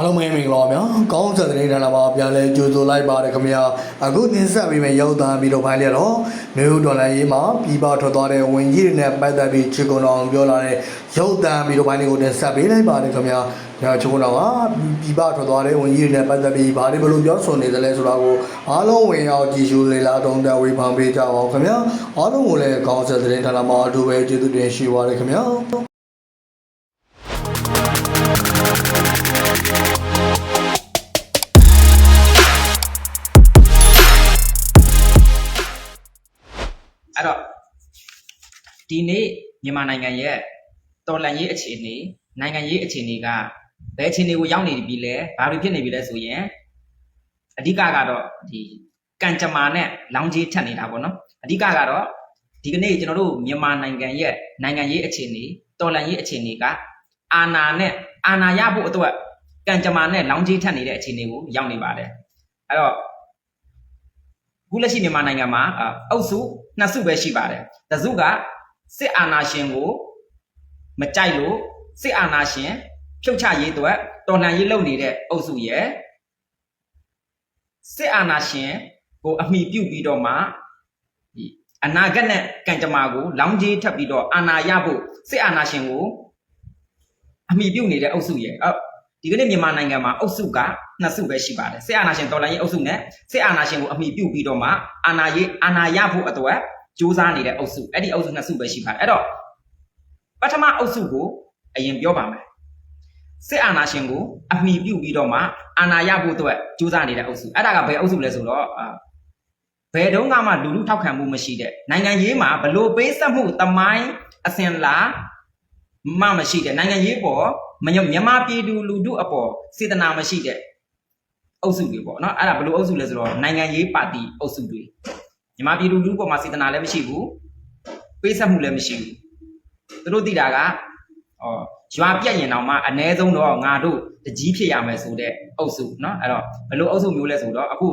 အားလုံးပဲမင်္ဂလာပါဗျာကောင်းတဲ့တဲ့ဌာနမှာပြန်လဲကြိုဆိုလိုက်ပါတယ်ခင်ဗျာအခုတင်ဆက်ပေးမယ့်ရောက်သားပြီးတော့ဖိုင်လျတော့မျိုးဒေါ်လာရေးမှာပြီးပထွက်သွားတဲ့ဝင်ကြီးတွေနဲ့ပတ်သက်ပြီးချစ်ကုန်အောင်ပြောလာတဲ့ရောက်သားပြီးတော့ဖိုင်လေးကိုတင်ဆက်ပေးလိုက်ပါတယ်ခင်ဗျာညချစ်ကုန်အောင်ကပြီးပထွက်သွားတဲ့ဝင်ကြီးတွေနဲ့ပတ်သက်ပြီးဘာတွေဘယ်လိုပြောဆိုနေသလဲဆိုတာကိုအားလုံးဝင်ရောက်ကြည့်ရှုလေ့လာတုံးတက်ဝေဖန်ပေးကြပါဦးခင်ဗျာအားလုံးကိုလည်းကောင်းတဲ့တဲ့ဌာနမှာအထူးပဲကျေးဇူးတင်ရှိပါတယ်ခင်ဗျာ ဒီနေ့မြန်မာနိုင်ငံရဲ့တော်လှန်ရေးအခြေအနေနိုင်ငံရေးအခြေအနေကဘယ်အခြေအနေကိုရောက်နေပြီလဲဘာတွေဖြစ်နေပြီလဲဆိုရင်အဓိကကတော့ဒီကံကြမ္မာနဲ့လောင်ကြီးထက်နေတာပေါ့နော်အဓိကကတော့ဒီကနေ့ကျွန်တော်တို့မြန်မာနိုင်ငံရဲ့နိုင်ငံရေးအခြေအနေတော်လှန်ရေးအခြေအနေကအာဏာနဲ့အာဏာရဖို့အတွက်ကံကြမ္မာနဲ့လောင်ကြီးထက်နေတဲ့အခြေအနေကိုရောက်နေပါတယ်အဲ့တော့အခုလက်ရှိမြန်မာနိုင်ငံမှာအအုပ်စုနှစ်စုပဲရှိပါတယ်။တစ်စုက စစ်အာဏာရှင်ကိုမကြိုက်လို့စစ်အာဏာရှင်ဖြုတ်ချရေးအတွက်တော်လှန်ရေးလုပ်နေတဲ့အုပ်စုရဲ့စစ်အာဏာရှင်ကိုအမိပြုတ်ပြီးတော့မှဒီအနာဂတ်နဲ့ကံကြမ္မာကိုလောင်းကြီးထပ်ပြီးတော့အာဏာရဖို့စစ်အာဏာရှင်ကိုအမိပြုတ်နေတဲ့အုပ်စုရဲ့အော်ဒီကနေ့မြန်မာနိုင်ငံမှာအုပ်စုကနှစ်စုပဲရှိပါတယ်စစ်အာဏာရှင်တော်လှန်ရေးအုပ်စုနဲ့စစ်အာဏာရှင်ကိုအမိပြုတ်ပြီးတော့မှအာဏာရေးအာဏာရဖို့အတွက် ကြိုးစားနေတဲ့အုပ်စုအဲ့ဒီအုပ်စုနှစ်စုပဲရှိပါတယ်အဲ့တော့ပထမအုပ်စုကိုအရင်ပြောပါမယ်စစ်အာဏာရှင်ကိုအမိပြုတ်ပြီးတော့မှအာဏာရဖို့အတွက်ကြိုးစားနေတဲ့အုပ်စုအဲ့ဒါကဘယ်အုပ်စုလဲဆိုတော့အာဘယ်တုန်းကမှလူလူထောက်ခံမှုမရှိတဲ့နိုင်ငံရေးမှာဘလို့ပေးဆက်မှုတမိုင်းအစဉ်လာမမရှိတဲ့နိုင်ငံရေးပေါ်မညမြန်မာပြည်သူလူထုအပေါ်စေတနာမရှိတဲ့အုပ်စုတွေပေါ့နော်အဲ့ဒါဘယ်လိုအုပ်စုလဲဆိုတော့နိုင်ငံရေးပါတီအုပ်စုတွေ မြန်မာပြည်လူလူပေါ်မှာစေတနာလည်းမရှိဘူးပေးဆက်မှုလည်းမရှိဘူးသူတို့သိတာကဩရွာပြက်ရင်တောင်မှအ ਨੇ ဆုံးတော့ငါတို့တကြီးဖြစ်ရမယ်ဆိုတဲ့အုပ်စုเนาะအဲ့တော့ဘယ်လိုအုပ်စုမျိုးလဲဆိုတော့အခု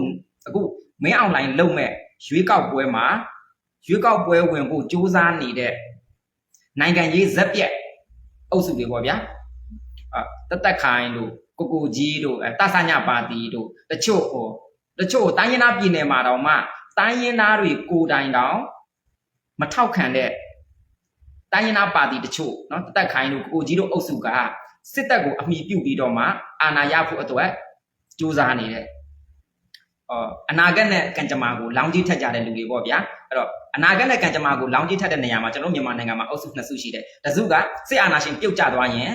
အခုမင်းအွန်လိုင်းလုံမဲ့ရွေးကောက်ပွဲမှာရွေးကောက်ပွဲဝင်ဖို့စူးစမ်းနေတဲ့နိုင်ငံရေးဇက်ပြက်အုပ်စုတွေပေါ့ဗျာအတသက်ခိုင်တို့ ကိုကိုကြီးတို့အဲတဆညပါတီတို့တချို့ဟိုတချို့တိုင်းရင်းသားပြည်နယ်မှာတောင်မှ တိုင်းရင်းသားတွေကိုယ်တိုင်တောင်မထောက်ခံတဲ့တိုင်းရင်းသားပါတီတချို့เนาะတက်ခိုင်းတို့ကိုကိုကြီးတို့အုပ်စုကစစ်တပ်ကိုအမိပြုတ်ပြီးတော့မှအာဏာရဖို့အတွက်ကြိုးစားနေတဲ့အော်အနာဂတ်နဲ့ကံကြမ္မာကိုလောင်းကြီးထက်ကြတဲ့လူတွေပေါ့ဗျာအဲ့တော့အနာဂတ်နဲ့ကံကြမ္မာကိုလောင်းကြီးထက်တဲ့နေရာမှာကျွန်တော်မြန်မာနိုင်ငံမှာအုပ်စုနှစ်စုရှိတယ်တစ်စုကစစ်အာဏာရှင်ပြုတ်ကျသွားရင်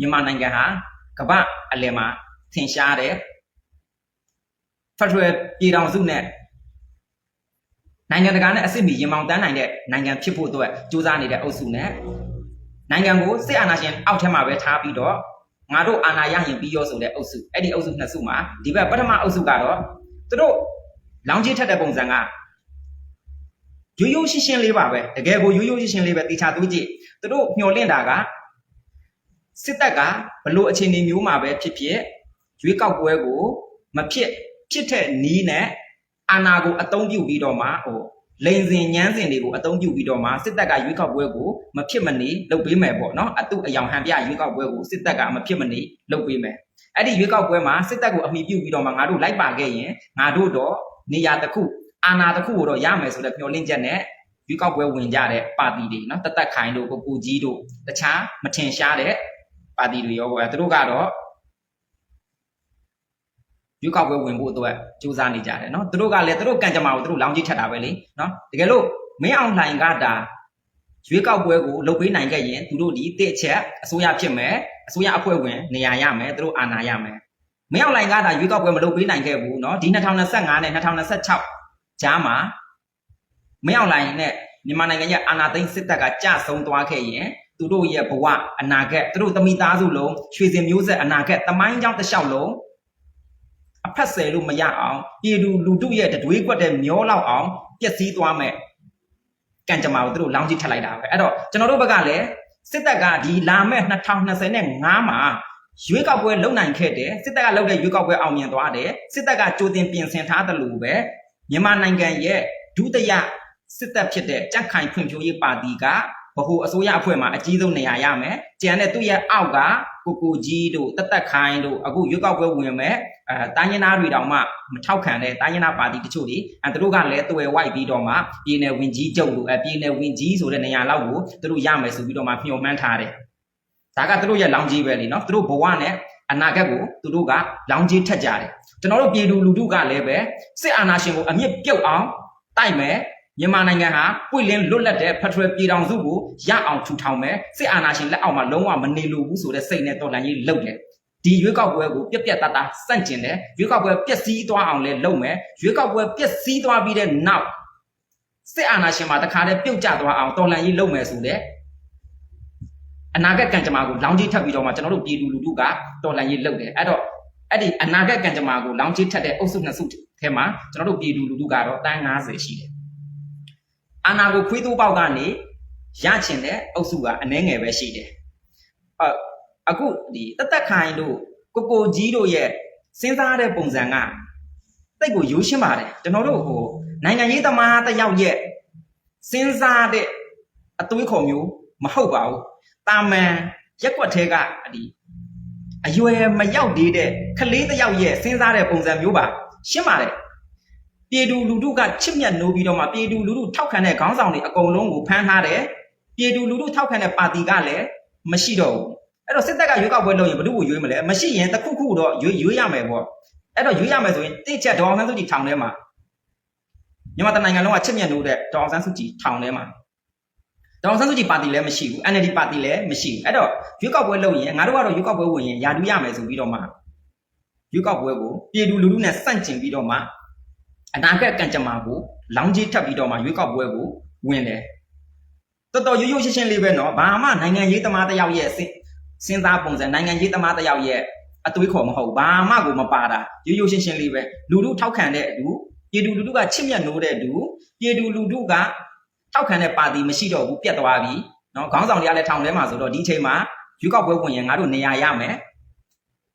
မြန်မာနိုင်ငံဟာ ကမ္ဘာအလယ်မှာထင်ရှားတဲ့ဖက်ဒရယ်ပြည်ထောင်စုနဲ့ နိုင်ငံတကာနဲ့အစ်စ်မီရင်မောင်တန်းနိုင်တဲ့နိုင်ငံဖြစ်ဖို့အတွက်ကြိုးစားနေတဲ့အုပ်စုနဲ့နိုင်ငံကိုစစ်အာဏာရှင်အောက်ထဲမှာပဲထားပြီးတော့ငါတို့အာဏာရရင်ပြီးရောဆိုတဲ့အုပ်စုအဲ့ဒီအုပ်စုနှစ်စုမှာဒီဘက်ပထမအုပ်စုကတော့သူတို့လောင်းကြီးထက်တဲ့ပုံစံကရိုးရိုးရှင်းရှင်းလေးပါပဲတကယ်ကိုရိုးရိုးရှင်းရှင်းလေးပဲတေချာသွေးကြည့်သူတို့မျှော်လင့်တာကစစ်တပ်ကဘလို့အခြေအနေမျိုးမှာပဲဖြစ်ဖြစ်ရွေးကောက်ပွဲကိုမဖြစ်ဖြစ်တဲ့နီးနဲ့ အာဏာကိုအသုံးပြုပြီးတော့မှဟိုလိန်စင်ညမ်းစင်တွေကိုအသုံးပြုပြီးတော့မှစစ်တပ်ကရွေးကောက်ပွဲကိုမဖြစ်မနေလုပ်ပေးမယ်ပေါ့နော်အတုအယောင်ဟန်ပြရွေးကောက်ပွဲကိုစစ်တပ်ကမဖြစ်မနေလုပ်ပေးမယ်အဲ့ဒီရွေးကောက်ပွဲမှာစစ်တပ်ကိုအမိပြုပြီးတော့မှငါတို့လိုက်ပါခဲ့ရင်ငါတို့တော့နေရာတစ်ခုအာဏာတစ်ခုကိုတော့ရမယ်ဆိုတဲ့မျှော်လင့်ချက်နဲ့ရွေးကောက်ပွဲဝင်ကြတဲ့ပါတီတွေနော်တသက်ခိုင်တို့ကိုကိုကြီးတို့တခြားမထင်ရှားတဲ့ပါတီတွေရောပေါ့အဲသူတို့ကတော့ ရွေးကောက်ပွဲဝင်ဖို့အတွက်စူးစမ်းနေကြတယ်နော်သူတို့ကလည်းသူတို့ကံကြမ္မာကိုသူတို့လောင်းကြီးထက်တာပဲလေနော်တကယ်လို့မင်းအောင်လှိုင်ကဒါရွေးကောက်ပွဲကိုလုပ်ပေးနိုင်ခဲ့ရင်သူတို့ဒီတစ်ချက်အစိုးရဖြစ်မယ်အစိုးရအဖွဲ့ဝင်နေရာရမယ်သူတို့အာဏာရမယ်မင်းအောင်လှိုင်ကဒါရွေးကောက်ပွဲမလုပ်ပေးနိုင်ခဲ့ဘူးနော်ဒီ2025နဲ့2026ကြားမှာမင်းအောင်လှိုင်နဲ့မြန်မာနိုင်ငံရဲ့အာဏာသိမ်းစစ်တပ်ကကြဆုံသွားခဲ့ရင်သူတို့ရဲ့ဘဝအနာဂတ်သူတို့သမီးသားစုလုံးရွှေစင်မျိုးဆက်အနာဂတ်တမိုင်းကြောင်းတစ်လျှောက်လုံး ဖက်ဆယ်လို့မရအောင်ပြည်သူလူထုရဲ့တတွေးကွက်တဲ့မျောလောက်အောင်ပျက်စီးသွားမဲ့ကံကြမ္မာကိုသူတို့လောင်းကြီးထက်လိုက်တာပဲအဲ့တော့ကျွန်တော်တို့ဘက်ကလည်းစစ်တပ်ကဒီလာမဲ့2025မှာရွေးကောက်ပွဲလုံနိုင်ခဲ့တယ်စစ်တပ်ကလုပ်တဲ့ရွေးကောက်ပွဲအောင်မြင်သွားတယ်စစ်တပ်ကကြိုတင်ပြင်ဆင်ထားတယ်လို့ပဲမြန်မာနိုင်ငံရဲ့ဒုတိယစစ်တပ်ဖြစ်တဲ့ကြက်ခိုင်ဖွံ့ဖြိုးရေးပါတီကဗဟိုအစိုးရအဖွဲ့မှာအကြီးဆုံးနေရာရမယ်။ကျန်တဲ့သူ့ရဲ့အောက်က ကိုကိုကြီးတို့တက်တက်ခိုင်းတို့အခုရွေးကောက်ပွဲဝင်မဲ့အဲတိုင်းရင်းသားတွေတောင်မှမထောက်ခံတဲ့တိုင်းရင်းသားပါတီတချို့တွေအဲသူတို့ကလည်းတွယ်ဝိုက်ပြီးတော့မှပြည်နယ်ဝင်ကြီးချုပ်တို့အဲပြည်နယ်ဝင်ကြီးဆိုတဲ့နေရာလောက်ကိုသူတို့ရမယ်ဆိုပြီးတော့မှမျှော်မှန်းထားတယ်ဒါကသူတို့ရဲ့လောင်ကြီးပဲလीနော်သူတို့ဘဝနဲ့အနာဂတ်ကိုသူတို့ကလောင်ကြီးထက်ကြတယ်ကျွန်တော်တို့ပြည်သူလူထုကလည်းပဲစစ်အာဏာရှင်ကိုအမြင့်ပြုတ်အောင်တိုက်မယ် မြန်မာနိုင်ငံဟာပွင့်လင်းလွတ်လပ်တဲ့ဖက်ဒရယ်ပြည်ထောင်စုကိုရအောင်ထူထောင်မယ်စစ်အာဏာရှင်လက်အောက်မှာလုံးဝမနေလိုဘူးဆိုတဲ့စိတ်နဲ့တော်လှန်ရေးလုပ်တယ်ဒီရွေးကောက်ပွဲကိုပြက်ပြက်တသားစန့်ကျင်တယ်ရွေးကောက်ပွဲပျက်စီးသွားအောင်လဲလုပ်မယ်ရွေးကောက်ပွဲပျက်စီးသွားပြီးတဲ့နောက်စစ်အာဏာရှင်မှာတခါတည်းပြုတ်ကျသွားအောင်တော်လှန်ရေးလုပ်မယ်ဆိုတဲ့အနာဂတ်ကံကြမ္မာကိုလောင်းကြီးထပ်ပြီးတော့မှကျွန်တော်တို့ပြည်သူလူထုကတော်လှန်ရေးလုပ်တယ်အဲ့တော့အဲ့ဒီအနာဂတ်ကံကြမ္မာကိုလောင်းကြီးထပ်တဲ့အုပ်စုနှစ်စုထဲမှာကျွန်တော်တို့ပြည်သူလူထုကတော့တန်း90ရှိတယ် အာနာကိုခွေးတိုးပေါက်ကနေရချင်တဲ့အုပ်စုကအနှဲငယ်ပဲရှိတယ်။အအခုဒီတသက်ခိုင်တို့ကိုကိုကြီးတို့ရဲ့စဉ်းစားတဲ့ပုံစံကတိတ်ကိုရိုးရှင်းပါတယ်ကျွန်တော်တို့ဟိုနိုင်ငံရေးသမားတစ်ယောက်ရဲ့စဉ်းစားတဲ့အသွေးခေါ်မျိုးမဟုတ်ပါဘူး။တာမန်ရက်ွက်သေးကဒီအရွယ်မရောက်သေးတဲ့ကလေးတစ်ယောက်ရဲ့စဉ်းစားတဲ့ပုံစံမျိုးပါရှင်းပါတယ် ပြည်သူလူထုကချစ်မြတ်နိုးပြီးတော့မှပြည်သူလူထုထောက်ခံတဲ့ခေါင်းဆောင်တွေအကုန်လုံးကိုဖမ်းထားတယ်ပြည်သူလူထုထောက်ခံတဲ့ပါတီကလည်းမရှိတော့ဘူးအဲ့တော့စစ်တပ်ကရွေးကောက်ပွဲလုပ်ရင်ဘယ်သူ့ကိုရွေးမလဲမရှိရင်တစ်ခုခုတော့ရွေးရွေးရမယ်ပေါ့အဲ့တော့ရွေးရမယ်ဆိုရင်တိချက်ဒေါအောင်ဆန်းစုကြည်ထောင်ထဲမှာမြန်မာတိုင်းနိုင်ငံလုံးကချစ်မြတ်နိုးတဲ့ဒေါအောင်ဆန်းစုကြည်ထောင်ထဲမှာဒေါအောင်ဆန်းစုကြည်ပါတီလည်းမရှိဘူး NLD ပါတီလည်းမရှိဘူးအဲ့တော့ရွေးကောက်ပွဲလုပ်ရင်ငါတို့ကတော့ရွေးကောက်ပွဲဝင်ရင်ယာတူးရမယ်ဆိုပြီးတော့မှရွေးကောက်ပွဲကိုပြည်သူလူထုနဲ့စန့်ကျင်ပြီးတော့မှ အနာဂတ်ကံကြမ္မာကိုလောင်းကြီးထပ်ပြီးတော့မှရွေးကောက်ပွဲကိုဝင်တယ်တော်တော်ရိုးရိုးရှင်းရှင်းလေးပဲနော်ဘာမှနိုင်ငံရေးသမားတယောက်ရဲ့စဉ်းစားပုံစံနိုင်ငံရေးသမားတယောက်ရဲ့အသွေးခေါ်မဟုတ်ဘာမှကိုမပါတာရိုးရိုးရှင်းရှင်းလေးပဲလူလူထောက်ခံတဲ့အတူပြည်သူလူထုကချစ်မြတ်နိုးတဲ့အတူပြည်သူလူထုကထောက်ခံတဲ့ပါတီမရှိတော့ဘူးပြတ်သွားပြီနော်ခေါင်းဆောင်တွေကလည်းထောင်ထဲမှာဆိုတော့ဒီအချိန်မှာရွေးကောက်ပွဲဝင်ရင်ငါတို့နေရာရမယ်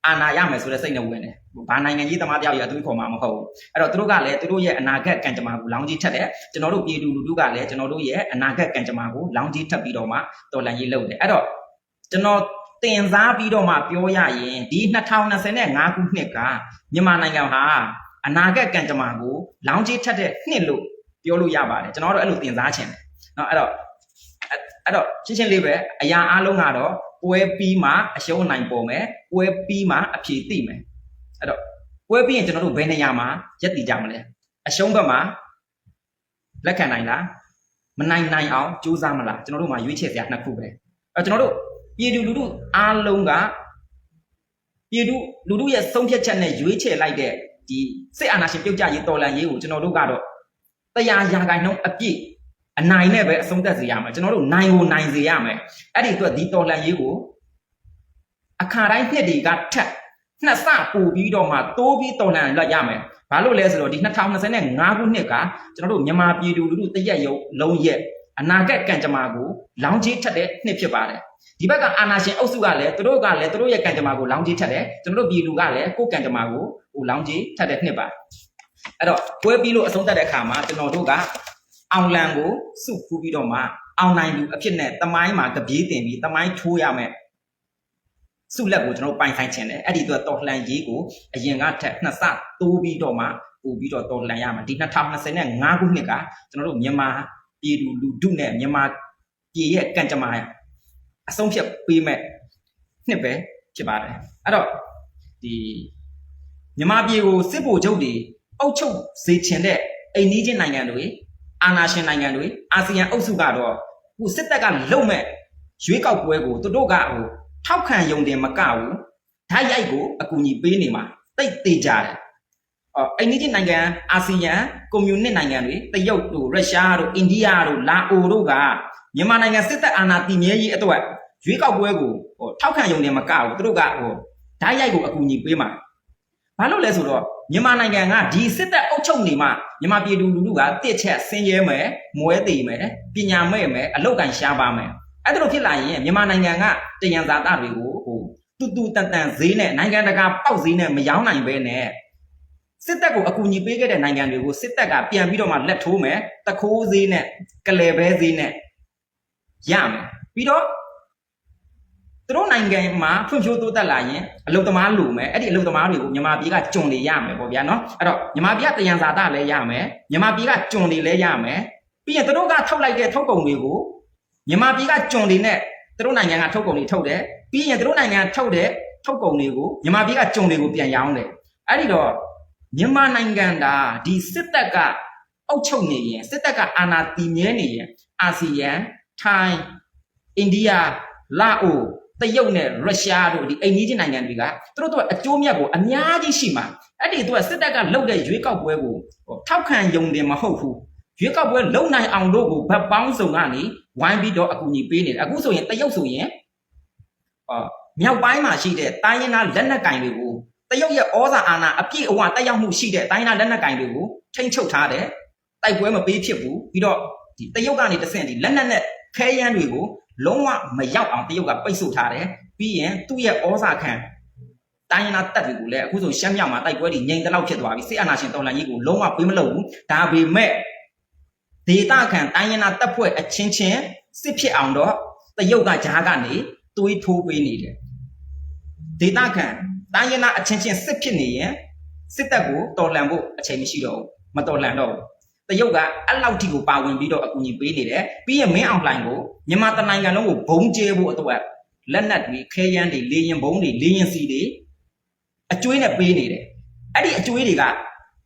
အာဏာရမယ်ဆိုတဲ့စိတ်နဲ့ဝင်တယ်ဘာနိုင်ငံရေးသမားတယောက်ရဲ့အသွေးခေါ်မှာမဟုတ်ဘူး အဲ့တော့သူတို့ကလည်းသူတို့ရဲ့အနာဂတ်ကံကြမ္မာကိုလောင်းကြီးထက်တယ်ကျွန်တော်တို့ပြည်သူလူထုကလည်းကျွန်တော်တို့ရဲ့အနာဂတ်ကံကြမ္မာကိုလောင်းကြီးထပ်ပြီးတော့မှတော်လန်ရေးလုပ်တယ်အဲ့တော့ကျွန်တော်တင်စားပြီးတော့မှပြောရရင်ဒီ2025ခုနှစ်ကမြန်မာနိုင်ငံဟာအနာဂတ်ကံကြမ္မာကိုလောင်းကြီးထက်တဲ့နှစ်လို့ပြောလို့ရပါတယ်ကျွန်တော်တို့အဲ့လိုတင်စားခြင်းတယ်เนาะအဲ့တော့အဲ့အဲ့တော့ရှင်းရှင်းလေးပဲအရာအားလုံးကတော့ ပွဲပြီးမှအရှုံးအနိုင်ပေါ်မယ်ပွဲပြီးမှအဖြေသိမယ်အဲ့တော့ပွဲပြီးရင်ကျွန်တော်တို့ဘယ်နေရာမှာရက်တည်ကြမလဲအရှုံးဘက်မှာလက်ခံနိုင်လားမနိုင်နိုင်အောင်ကြိုးစားမလားကျွန်တော်တို့မှာရွေးချယ်စရာနှစ်ခုပဲအဲကျွန်တော်တို့ပြည်သူလူထုအားလုံးကပြည်သူလူထုရဲ့ဆုံးဖြတ်ချက်နဲ့ရွေးချယ်လိုက်တဲ့ဒီစစ်အာဏာရှင်ပြုတ်ကျရေးတော်လှန်ရေးကိုကျွန်တော်တို့ကတော့တရားရာဂိုင်နှုန်းအပြည့် အနိုင်နဲ့ပဲအဆုံးသတ်စေရမယ်ကျွန်တော်တို့နိုင်ကိုနိုင်စေရမယ်အဲ့ဒီအတွက်ဒီတော်လှန်ရေးကိုအခါတိုင်းနှစ်တွေကထက်နှစ်ဆပို့ပြီးတော့မှတိုးပြီးတော်လှန်လက်ရမယ်။ဘာလို့လဲဆိုတော့ဒီ2025ခုနှစ်ကကျွန်တော်တို့မြန်မာပြည်သူလူထုတရက်ရုံလုံးရက်အနာဂတ်ကံကြမ္မာကိုလောင်းကြီးထက်တဲ့နှစ်ဖြစ်ပါတယ်။ဒီဘက်ကအာနာရှင်အုပ်စုကလည်းသူတို့ကလည်းသူတို့ရဲ့ကံကြမ္မာကိုလောင်းကြီးထက်တယ်။ကျွန်တော်တို့ပြည်သူကလည်းကိုယ်ကံကြမ္မာကိုဟိုလောင်းကြီးထက်တဲ့နှစ်ပါ။အဲ့တော့ပွဲပြီးလို့အဆုံးသတ်တဲ့အခါမှာကျွန်တော်တို့က အောင်လံကိုစုဖူးပြီးတော့မှအောင်နိုင်လူအဖြစ်နဲ့တမိုင်းမှာကပြေးတင်ပြီးတမိုင်းထိုးရမယ်စုလက်ကိုကျွန်တော်တို့ပိုင်ဆိုင်ခြင်းတယ်အဲ့ဒီအတွက်တော်လှန်ရေးကိုအရင်ကထက်နှစ်ဆတိုးပြီးတော့မှပို့ပြီးတော့တော်လှန်ရမှာဒီ2025ခုနှစ်ကကျွန်တော်တို့မြန်မာပြည်သူလူထုနဲ့မြန်မာပြည်ရဲ့ကံကြမ္မာအဆုံးဖြတ်ပေးမဲ့နှစ်ပဲဖြစ်ပါတယ်အဲ့တော့ဒီမြန်မာပြည်ကိုစစ်ဗိုလ်ချုပ်တွေအုပ်ချုပ်စေချင်တဲ့အိမ်နီးချင်းနိုင်ငံတွေ အာဏာရှင်နိုင်ငံတွေအာဆီယံအုပ်စုကတော့ခုစစ်တပ်ကလုံမဲ့ရွေးကောက်ပွဲကိုသူတို့ကဟိုထောက်ခံယုံတယ်မကဘူးဓာတ်ရိုက်ကိုအကူအညီပေးနေမှာတိတ်သေးကြတယ်အော်အိန္ဒိယနိုင်ငံအာဆီယံကွန်မြူနစ်နိုင်ငံတွေတရုတ်တို့ရုရှားတို့အိန္ဒိယတို့လာအိုတို့ကမြန်မာနိုင်ငံစစ်တပ်အာဏာတည်မြဲရေးအတွက်ရွေးကောက်ပွဲကိုဟိုထောက်ခံယုံတယ်မကဘူးသူတို့ကဟိုဓာတ်ရိုက်ကိုအကူအညီပေးမှာ ဘာလို့လဲဆိုတော့မြန်မာနိုင်ငံကဒီစစ်တပ်အုပ်ချုပ်နေမှမြန်မာပြည်သူလူထုကတစ်ချက်ဆင်းရဲမယ်မွဲသေးမယ်ပညာမဲ့မယ်အလောက်ကန်ရှားပါမယ်အဲ့ဒါလိုဖြစ်လာရင်မြန်မာနိုင်ငံကတယံဇာတတွေကိုဟိုတူတူတန်တန်ဈေးနဲ့နိုင်ငံတကာပေါက်ဈေးနဲ့မရောင်းနိုင်ဘဲနဲ့စစ်တပ်ကိုအကူအညီပေးခဲ့တဲ့နိုင်ငံတွေကိုစစ်တပ်ကပြန်ပြီးတော့မှလက်ထိုးမယ်တခိုးဈေးနဲ့ကလဲဘဲဈေးနဲ့ရမယ်ပြီးတော့ သူတို့နိုင်ငံမှာဖွံ့ဖြိုးတိုးတက်လာရင်အလုသမားလူမယ်အဲ့ဒီအလုသမားတွေကိုမြန်မာပြည်ကကျွန်တွေရမယ်ပေါ့ဗျာနော်အဲ့တော့မြန်မာပြည်ကတယံဇာတလည်းရမယ်မြန်မာပြည်ကကျွန်တွေလည်းရမယ်ပြီးရင်သူတို့ကထုတ်လိုက်တဲ့ထုတ်ကုန်တွေကိုမြန်မာပြည်ကကျွန်တွေနဲ့သူတို့နိုင်ငံကထုတ်ကုန်တွေထုတ်တယ်ပြီးရင်သူတို့နိုင်ငံထုတ်တဲ့ထုတ်ကုန်တွေကိုမြန်မာပြည်ကကျွန်တွေကိုပြန်ရောင်းတယ်အဲ့ဒီတော့မြန်မာနိုင်ငံဒါဒီစစ်တပ်ကအုပ်ချုပ်နေရင်စစ်တပ်ကအာဏာတည်မြဲနေရင်အာဆီယံထိုင်းအိန္ဒိယလာအို တရုတ်နဲ့ရုရှားတို့ဒီအိမ်ကြီးချင်းနိုင်ငံတွေကသူတို့တို့အကျိုးမြတ်ကိုအများကြီးရှိမှာအဲ့ဒီသူကစစ်တပ်ကလုပ်တဲ့ရွေးကောက်ပွဲကိုဟိုထောက်ခံယုံတယ်မဟုတ်ဘူးရွေးကောက်ပွဲလုံနိုင်အောင်လို့ကိုဗတ်ပေါင်းစုံကနေဝိုင်းပြီးတော့အကူအညီပေးနေတယ်အခုဆိုရင်တရုတ်ဆိုရင်အာမြောက်ပိုင်းမှာရှိတဲ့တိုင်းရင်းသားလက်နက်ကင်တွေကိုတရုတ်ရဲ့ဩဇာအာဏာအပြည့်အဝတက်ရောက်မှုရှိတဲ့တိုင်းရင်းသားလက်နက်ကင်တွေကိုထိန်းချုပ်ထားတယ်တိုက်ပွဲမပေးဖြစ်ဘူးပြီးတော့ဒီတရုတ်ကနေတဆင့်ဒီလက်နက်နဲ့ခဲယမ်းတွေကို လုံးဝမရောက်အောင်တရုတ်ကပိတ်ဆို့ထားတယ်ပြီးရင်သူ့ရဲ့ဩဇာခံတိုင်းရင်းသားတပ်တွေကိုလည်းအခုဆိုရှမ်းမြောက်မှာတိုက်ပွဲတွေငြိမ်တလောက်ဖြစ်သွားပြီစစ်အာဏာရှင်တော်လှန်ရေးကိုလုံးဝပေးမလုပ်ဘူးဒါပေမဲ့ဒေတာခံတိုင်းရင်းသားတပ်ဖွဲ့အချင်းချင်းစစ်ဖြစ်အောင်တော့တရုတ်ကဂျားကနေတွေးထိုးပေးနေတယ်ဒေတာခံတိုင်းရင်းသားအချင်းချင်းစစ်ဖြစ်နေရင်စစ်တပ်ကိုတော်လှန်ဖို့အချိန်မရှိတော့ဘူးမတော်လှန်တော့ဘူး တရုတ်ကအဲ့လောက်ထိကိုပါဝင်ပြီးတော့အကူအညီပေးနေတယ်ပြီးရင်မင်းအောင်လှိုင်ကိုမြန်မာတနိုင်ငံလုံးကိုဘုံကျဲဖို့အတွက်လက်နက်တွေခဲယမ်းတွေလေရင်ဘုံတွေလေရင်စီတွေအကျွေးနဲ့ပေးနေတယ်အဲ့ဒီအကျွေးတွေက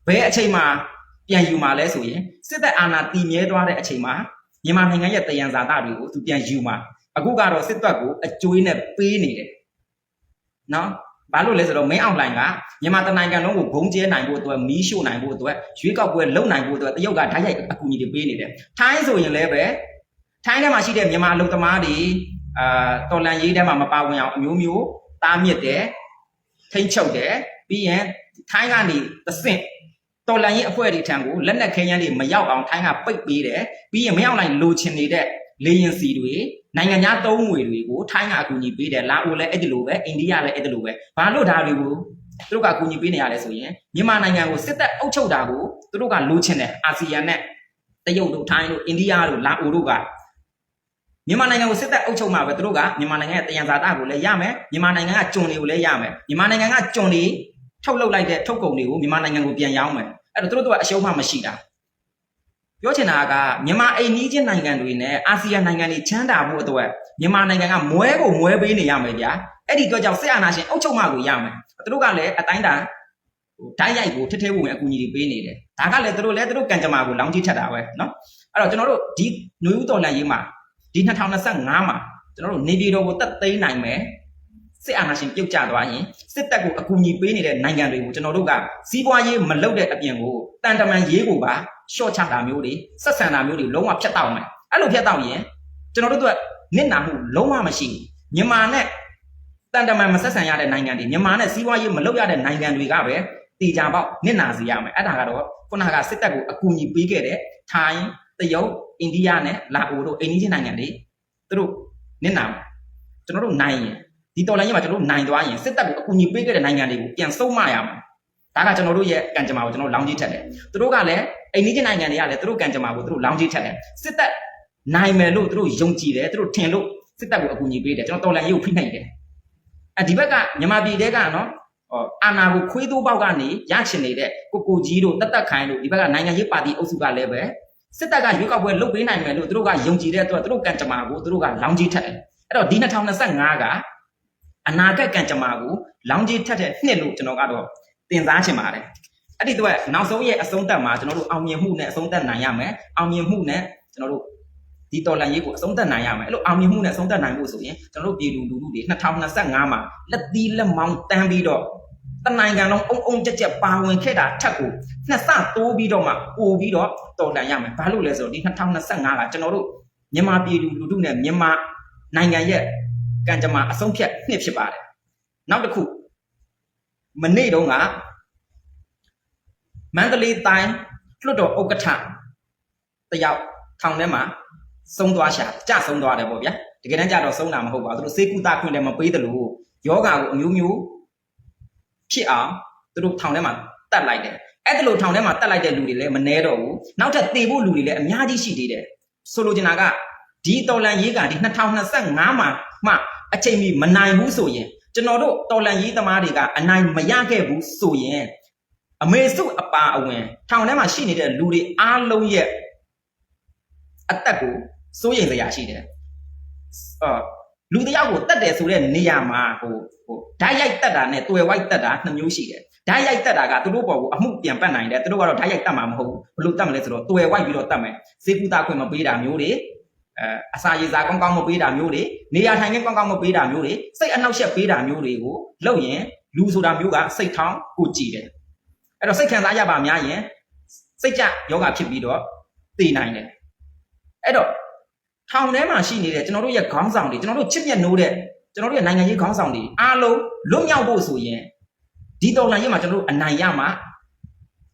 ဘယ်အချိန်မှပြန်ယူမှာလဲဆိုရင်စစ်သက်အာဏာတည်မြဲသွားတဲ့အချိန်မှာမြန်မာနိုင်ငံရဲ့တယံဇာတာတွေကိုသူပြန်ယူမှာအခုကတော့စစ်သက်ကိုအကျွေးနဲ့ပေးနေတယ်နော် ဘာလို့လဲဆိုတော့မင်းအောင်လှိုင်ကမြန်မာတနိုင်ငံလုံးကိုဘုံကျဲနိုင်ဖို့အတွက်မီးရှို့နိုင်ဖို့အတွက်ရွေးကောက်ပွဲလုပ်နိုင်ဖို့အတွက်တရုတ်ကဓာတ်ရိုက်အကူအညီတွေပေးနေတယ်။ထိုင်းဆိုရင်လည်းပဲထိုင်းထဲမှာရှိတဲ့မြန်မာလူသမားတွေအာတော်လန်ရေးထဲမှာမပါဝင်အောင်အမျိုးမျိုးတားမြစ်တယ်ထိမ့်ချုပ်တယ်ပြီးရင်ထိုင်းကနေသဆင့်တော်လန်ရေးအဖွဲ့တွေထံကိုလက်နက်ခဲယမ်းတွေမရောက်အောင်ထိုင်းကပိတ်ပေးတယ်ပြီးရင်မရောက်နိုင်လိုချင်နေတဲ့လေရင်စီတွေ နိုင်ငံခြားသုံးငွေတွေကိုထိုင်းကအကူအညီပေးတယ်လာအိုလည်းအဲ့ဒီလိုပဲအိန္ဒိယလည်းအဲ့ဒီလိုပဲဘာလို့ဒါတွေကိုသူတို့ကအကူအညီပေးနေရလဲဆိုရင်မြန်မာနိုင်ငံကိုစစ်တပ်အုပ်ချုပ်တာကိုသူတို့ကလိုချင်တယ်အာဆီယံနဲ့တရုတ်တို့ထိုင်းတို့အိန္ဒိယတို့လာအိုတို့ကမြန်မာနိုင်ငံကိုစစ်တပ်အုပ်ချုပ်မှာပဲသူတို့ကမြန်မာနိုင်ငံရဲ့တယံဇာတကိုလည်းရမယ်မြန်မာနိုင်ငံကကျွန်တွေကိုလည်းရမယ်မြန်မာနိုင်ငံကကျွန်တွေထုတ်လုပ်လိုက်တဲ့ထုတ်ကုန်တွေကိုမြန်မာနိုင်ငံကိုပြန်ရောင်းမယ်အဲ့တော့သူတို့ကအရှုံးမှမရှိတာ ပြောချင်တာကမြန်မာအိမ်နီးချင်းနိုင်ငံတွေနဲ့အာဆီယံနိုင်ငံတွေချမ်းသာဖို့အတွက်မြန်မာနိုင်ငံကမွဲကိုမွဲပေးနေရမယ်ဗျာအဲ့ဒီအတွက်ကြောင့်စစ်အာဏာရှင်အုပ်ချုပ်မှကိုရမယ် သူတို့ကလည်းအတိုင်းတန်ဟိုဓာတ်ရိုက်ကိုထထဲဝင်ဝင်အကူအညီတွေပေးနေတယ်ဒါကလည်းသူတို့လည်းသူတို့ကံကြမ္မာကိုလောင်းကြီးထက်တာပဲเนาะအဲ့တော့ကျွန်တော်တို့ဒီຫນွေဦးတော်လန်ရေးမှာဒီ2025မှာကျွန်တော်တို့နေပြည်တော်ကိုတက်သိမ်းနိုင်မယ်စစ်အာဏာရှင်ပြုတ်ကျသွားရင်စစ်တပ်ကိုအကူအညီပေးနေတဲ့နိုင်ငံတွေကိုကျွန်တော်တို့ကစီးပွားရေးမလုပ်တဲ့အပြင်ကိုတန်တမန်ရေးကိုပါ ရှော့ချတာမျိုးတွေဆက်ဆံတာမျိုးတွေလုံးဝဖျက်တောက်မယ်အဲ့လိုဖျက်တောက်ရင်ကျွန်တော်တို့ကနစ်နာမှုလုံးဝမရှိဘူးမြန်မာနဲ့တန်တမန်မဆက်ဆံရတဲ့နိုင်ငံတွေမြန်မာနဲ့စီးပွားရေးမလုပ်ရတဲ့နိုင်ငံတွေကပဲတေချာပေါက်နစ်နာစီရမယ်အဲ့ဒါကတော့ခုနကစစ်တပ်ကိုအကူအညီပေးခဲ့တဲ့ထိုင်းတရုတ်အိန္ဒိယနဲ့လာအိုတို့အိန္ဒိချင်းနိုင်ငံတွေသူတို့နစ်နာမယ်ကျွန်တော်တို့နိုင်ရင်ဒီတော်လိုင်းကြီးမှာကျွန်တော်တို့နိုင်သွားရင်စစ်တပ်ကိုအကူအညီပေးခဲ့တဲ့နိုင်ငံတွေကိုပြန်ဆုံးမရမယ်ဒါကကျွန်တော်တို့ရဲ့ကံကြမ္မာကိုကျွန်တော်လောင်းကြီးထက်တယ်သူတို့ကလည်း အိန္ဒိချင်းနိုင်ငံတွေကလည်းသူတို့ကံကြမ္မာကိုသူတို့လောင်းကြီးထက်တယ်စစ်တပ်နိုင်မယ်လို့သူတို့ယုံကြည်တယ်သူတို့ထင်လို့စစ်တပ်ကိုအကူအညီပေးတယ်ကျွန်တော်တော်လိုင်းကြီးကိုဖိနှိပ်တယ်အဲဒီဘက်ကမြန်မာပြည်တဲကနော်ဟောအာနာကိုခွေးတိုးပေါက်ကနေရချင်နေတဲ့ကိုကိုကြီးတို့တက်တက်ခိုင်းတို့ဒီဘက်ကနိုင်ငံရေးပါတီအုပ်စုကလည်းပဲစစ်တပ်ကရွေးကောက်ပွဲလုပ်ပေးနိုင်မယ်လို့သူတို့ကယုံကြည်တဲ့အတွက်သူတို့ကံကြမ္မာကိုသူတို့ကလောင်းကြီးထက်တယ်အဲ့တော့ဒီ2025ကအနာဂတ်ကံကြမ္မာကိုလောင်းကြီးထက်တဲ့နှစ်လို့ကျွန်တော်ကတော့တင်စားချင်ပါတယ် အဲ့ဒီတော့နောက်ဆုံးရဲ့အဆုံးသတ်မှာကျွန်တော်တို့အောင်မြင်မှုနဲ့အဆုံးသတ်နိုင်ရမယ်အောင်မြင်မှုနဲ့ကျွန်တော်တို့ဒီတော်လန်ရေးကိုအဆုံးသတ်နိုင်ရမယ်အဲ့လိုအောင်မြင်မှုနဲ့အဆုံးသတ်နိုင်ဖို့ဆိုရင်ကျွန်တော်တို့ပြည်သူလူထုတွေ2025မှာလက်သီးလက်မောင်းတန်းပြီးတော့တနိုင်ငံလုံးအုံအုံကြက်ကြက်ပါဝင်ခဲ့တာထက်ကိုနှစ်ဆတိုးပြီးတော့မှပို့ပြီးတော့တော်လန်ရမယ်ဘာလို့လဲဆိုတော့ဒီ2025ကကျွန်တော်တို့မြန်မာပြည်သူလူထုနဲ့မြန်မာနိုင်ငံရဲ့ကံကြမ္မာအဆုံးဖြတ်နှစ်ဖြစ်ပါတယ်နောက်တစ်ခုမနေ့တုန်းက မန္တလေးတိုင်းလွှတ်တော်ဥက္ကဋ္ဌတယောက်ထောင်ထဲမှာဆုံးသွားရှာကြဆုံးသွားတယ်ပေါ့ဗျာတကယ်တမ်းကြတော့ဆုံးတာမဟုတ်ပါဘူးသူတို့စေကူတာခွင့်လည်းမပေးသလိုယောဂါကိုအမျိုးမျိုးဖြစ်အောင်သူတို့ထောင်ထဲမှာတတ်လိုက်တယ်အဲ့ဒါလိုထောင်ထဲမှာတတ်လိုက်တဲ့လူတွေလည်းမနှဲတော့ဘူးနောက်ထပ်တေဖို့လူတွေလည်းအများကြီးရှိသေးတယ်ဆိုလိုချင်တာကဒီတော်လန်ရေးကဒီ2025မှာမှအချိန်မီမနိုင်ဘူးဆိုရင်ကျွန်တော်တို့တော်လန်ရေးသမားတွေကအနိုင်မရခဲ့ဘူးဆိုရင် အမေစုအပါအဝင်ထောင်ထဲမှာရှိနေတဲ့လူတွေအားလုံးရဲ့အသက်ကိုစိုးရိမ်စရာရှိတယ်အော်လူတစ်ယောက်ကိုတတ်တယ်ဆိုတဲ့နေရာမှာဟိုဟိုဓာတ်ရိုက်တက်တာနဲ့တွယ်ဝိုက်တက်တာနှစ်မျိုးရှိတယ်ဓာတ်ရိုက်တက်တာကသူတို့ပေါ်ကိုအမှုပြန်ပတ်နိုင်တယ်သူတို့ကတော့ဓာတ်ရိုက်တက်မှာမဟုတ်ဘူးဘယ်လိုတက်မလဲဆိုတော့တွယ်ဝိုက်ပြီးတော့တက်မယ်စေကူတာခွင့်မပေးတာမျိုးတွေအဲအစာရေစာကောင်းကောင်းမပေးတာမျိုးတွေနေရာထိုင်ခင်းကောင်းကောင်းမပေးတာမျိုးတွေစိတ်အနှောက်အယှက်ပေးတာမျိုးတွေကိုလုပ်ရင်လူဆိုတာမျိုးကစိတ်ထောင်းကိုကြည်တယ် အဲ့တော့စိတ်ခံစားရပါများရင်စိတ်ကြယောဂဖြစ်ပြီးတော့တည်နိုင်တယ်အဲ့တော့ထောင်ထဲမှာရှိနေတဲ့ကျွန်တော်တို့ရဲ့ခေါင်းဆောင်တွေကျွန်တော်တို့ချစ်မြတ်နိုးတဲ့ကျွန်တော်တို့ရဲ့နိုင်ငံရေးခေါင်းဆောင်တွေအားလုံးလွတ်မြောက်ဖို့ဆိုရင်ဒီတော်လှန်ရေးမှာကျွန်တော်တို့အနိုင်ရမှာ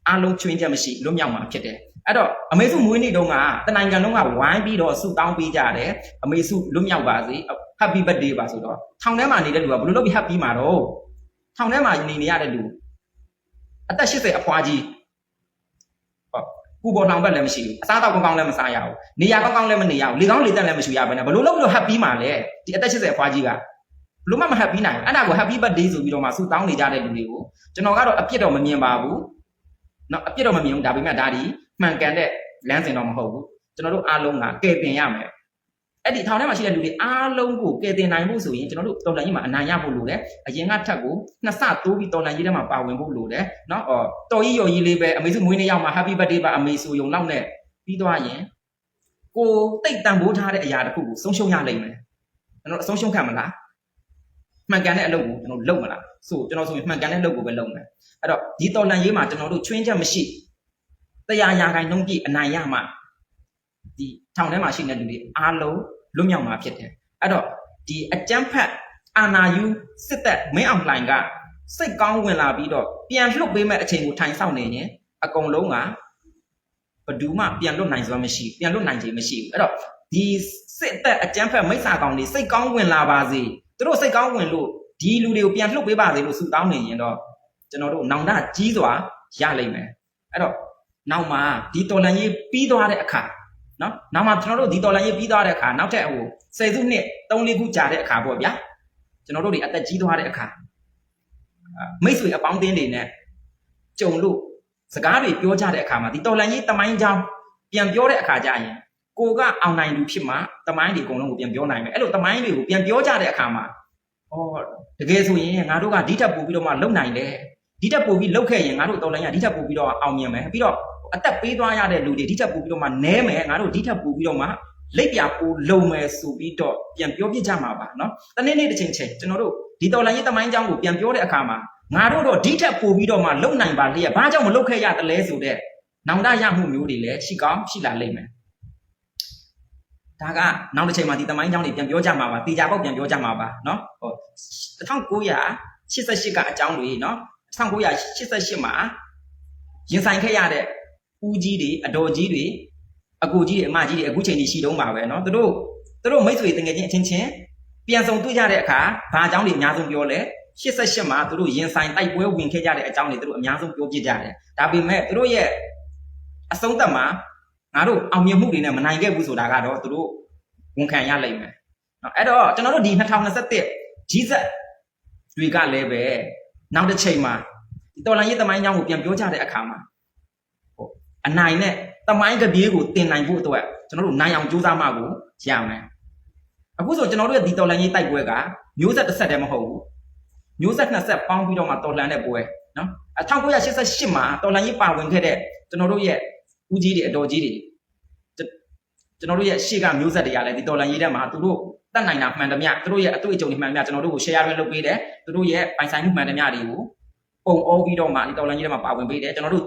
အားလုံးချွင်းချက်မရှိလွတ်မြောက်မှာဖြစ်တယ်အဲ့တော့အမေစုမွေးနေ့တုန်းကတနိုင်ငံလုံးကဝိုင်းပြီးတော့ဆုတောင်းပေးကြတယ်အမေစုလွတ်မြောက်ပါစေ Happy birthday ပါဆိုတော့ထောင်ထဲမှာနေတဲ့လူကဘယ်လိုလုပ်ပြီး happy မှာတော့ထောင်ထဲမှာနေနေရတဲ့လူ အသက်80အဖွားကြီးဟုတ်ကုပေါ်ထောင်ဘက်လည်းမရှိဘူးအစားတောက်ကောင်းကောင်းလည်းမစားရဘူးနေရာကောင်းကောင်းလည်းမနေရဘူးလေကောင်းလေတက်လည်းမရှိရဘဲနဲ့ဘယ်လိုလုပ်ပြီးတော့ happy မှာလဲဒီအသက်80အဖွားကြီးကဘယ်လိုမှမ happy နိုင်ဘူးအဲ့ဒါကို happy birthday ဆိုပြီးတော့မှဆုတောင်းနေကြတဲ့လူတွေကိုကျွန်တော်ကတော့အပြစ်တော့မမြင်ပါဘူးเนาะအပြစ်တော့မမြင်ဘူးဒါပေမဲ့ဒါဒီ မှန်ကန်တဲ့လမ်းစဉ်တော့မဟုတ်ဘူးကျွန်တော်တို့အားလုံးကကယ်တင်ရမယ် အဲ့ဒီထောင်ထဲမှာရှိတဲ့လူတွေအားလုံးကိုကယ်တင်နိုင်ဖို့ဆိုရင်ကျွန်တော်တို့တော်လန်ကြီးမှာအနိုင်ရဖို့လိုတယ်အရင်ကထက်ကိုနှစ်ဆတိုးပြီးတော်လန်ကြီးထဲမှာပါဝင်ဖို့လိုတယ်เนาะအော်တော်ကြီးရော်ကြီးလေးပဲအမေစုမွေးနေ့ရောက်မှာ Happy Birthday ပါအမေစုယုံလောက်နဲ့ပြီးသွားရင်ကိုတိတ်တန်ဖိုးထားတဲ့အရာတစ်ခုကိုဆုံးရှုံးရလိမ့်မယ်ကျွန်တော်အဆုံးရှုံးခံမလားမှန်ကန်တဲ့အလုပ်ကိုကျွန်တော်လုပ်မလားဆိုကျွန်တော်ဆိုရင်မှန်ကန်တဲ့အလုပ်ကိုပဲလုပ်မယ်အဲ့တော့ဒီတော်လန်ရေးမှာကျွန်တော်တို့ချွင်းချက်မရှိ တရားရာခိုင်နှုန်းပြည့်အနိုင်ရမှ ဒီထောင်ထဲမှာရှိနေတဲ့လူတွေအားလုံးလွတ်မြောက်မှာဖြစ်တယ်အဲ့တော့ဒီအကြမ်းဖက်အာဏာယူစစ်တပ်မင်းအောင်လှိုင်ကစိတ်ကောင်းဝင်လာပြီးတော့ပြန်လှုပ်ပေးမဲ့အချိန်ကိုထိုင်ဆောင်နေရင်အကုန်လုံးကဘယ်သူမှပြန်လွတ်နိုင်စွမ်းမရှိဘူးပြန်လွတ်နိုင်ခြင်းမရှိဘူးအဲ့တော့ဒီစစ်တပ်အကြမ်းဖက်မိစ္ဆာကောင်တွေစိတ်ကောင်းဝင်လာပါစေသူတို့စိတ်ကောင်းဝင်လို့ဒီလူတွေကိုပြန်လှုပ်ပေးပါစေလို့ဆုတောင်းနေရင်တော့ကျွန်တော်တို့နောင်တကြီးစွာရလိမ့်မယ်အဲ့တော့နောက်မှာဒီတော်လန်ရေးပြီးသွားတဲ့အခါ နော်နောက်မှာကျွန်တော်တို့ဒီတော်လန်ရေးပြီးသွားတဲ့အခါနောက်ထပ်ဟိုဆယ်စုနှစ်3 4ခုကြာတဲ့အခါပေါ့ဗျာကျွန်တော်တို့တွေအသက်ကြီးသွားတဲ့အခါအာမိတ်ဆွေအပေါင်းအသင်းတွေနဲ့ကြုံလို့စကားတွေပြောကြတဲ့အခါမှာဒီတော်လန်ရေးတမိုင်းကြောင်းပြန်ပြောတဲ့အခါကျရင်ကိုကအောင်နိုင်လူဖြစ်မှတမိုင်းတွေအကုန်လုံးကိုပြန်ပြောနိုင်မယ်အဲ့လိုတမိုင်းတွေကိုပြန်ပြောကြတဲ့အခါမှာဩတကယ်ဆိုရင်ငါတို့ကဒီထက်ပိုပြီးတော့မှလုံနိုင်တယ်ဒီထက်ပိုပြီးလုံခဲ့ရင်ငါတို့တော်လန်ရဒီထက်ပိုပြီးတော့အောင်မြင်မယ်ပြီးတော့ အသက်ပေးသွားရတဲ့လူတွေဒီထက်ပိုပြီးတော့မှနဲမယ်ငါတို့ဒီထက်ပိုပြီးတော့မှလက်ပြပိုလုံမယ်ဆိုပြီးတော့ပြန်ပြောပြကြမှာပါเนาะတနေ့နေ့တစ်ချိန်ချိန်ကျွန်တော်တို့ဒီတော်လိုင်းရေးတမိုင်းကြောင်းကိုပြန်ပြောတဲ့အခါမှာငါတို့တော့ဒီထက်ပိုပြီးတော့မှလုံနိုင်ပါလေဘာကြောင့်မလုံခဲ့ရတလဲဆိုတဲ့နောင်တရမှုမျိုးတွေလည်းရှိကောင်းရှိလာလိမ့်မယ်ဒါကနောက်တစ်ချိန်မှာဒီတမိုင်းကြောင်းတွေပြန်ပြောကြမှာပါတေချာပေါက်ပြန်ပြောကြမှာပါเนาะဟို1988ကအကြောင်းတွေเนาะ1988မှာရင်ဆိုင်ခဲ့ရတဲ့ ဦးကြီးတွေအတော်ကြီးတွေအကူကြီးတွေအမကြီးတွေအခုချိန်ကြီးရှိတုံးပါပဲเนาะသူတို့သူတို့မိတ်ဆွေတငယ်ချင်းအချင်းချင်းပြန်ဆောင်တွေ့ကြတဲ့အခါဘာအကြောင်းတွေအများဆုံးပြောလဲ88မှာသူတို့ရင်ဆိုင်တိုက်ပွဲဝင်ခဲ့ကြတဲ့အကြောင်းတွေသူတို့အများဆုံးပြောပြကြတယ်ဒါပေမဲ့သူတို့ရဲ့အဆုံးသတ်မှာငါတို့အောင်မြင်မှုတွေနဲ့မနိုင်ခဲ့ဘူးဆိုတာကတော့သူတို့ဝန်ခံရလိမ့်မယ်เนาะအဲ့တော့ကျွန်တော်တို့ဒီ2021ကြီးဆက်တွေကလည်းပဲနောက်တစ်ချိန်မှာဒီတော်လိုင်းရေးသမိုင်းကြောင်းကိုပြန်ပြောကြတဲ့အခါမှာ အနိုင်နဲ့တမိုင်းကပြေးကိုတင်နိုင်ဖို့အတွက်ကျွန်တော်တို့နိုင်အောင်ကြိုးစားမှကိုရမယ်အခုဆိုကျွန်တော်တို့ရဲ့ဒီတော်လန်ရေးတိုက်ပွဲကမျိုးဆက်တစ်ဆက်တည်းမဟုတ်ဘူးမျိုးဆက်နှစ်ဆက်ပေါင်းပြီးတော့မှတော်လန်တဲ့ပွဲနော်အ1988မှာတော်လန်ရေးပါဝင်ခဲ့တဲ့ကျွန်တော်တို့ရဲ့ဦးကြီးတွေအတော်ကြီးတွေကျွန်တော်တို့ရဲ့ရှေ့ကမျိုးဆက်တွေကလည်းဒီတော်လန်ရေးထဲမှာသူတို့တတ်နိုင်တာမှန်သမျှသူတို့ရဲ့အတွေ့အကြုံတွေမှန်သမျှကျွန်တော်တို့ကို share ရလုပ်ပေးတယ်သူတို့ရဲ့ပိုင်ဆိုင်မှုမှန်သမျှတွေကိုပုံအောပြီးတော့မှဒီတော်လန်ရေးထဲမှာပါဝင်ပေးတယ်ကျွန်တော်တို့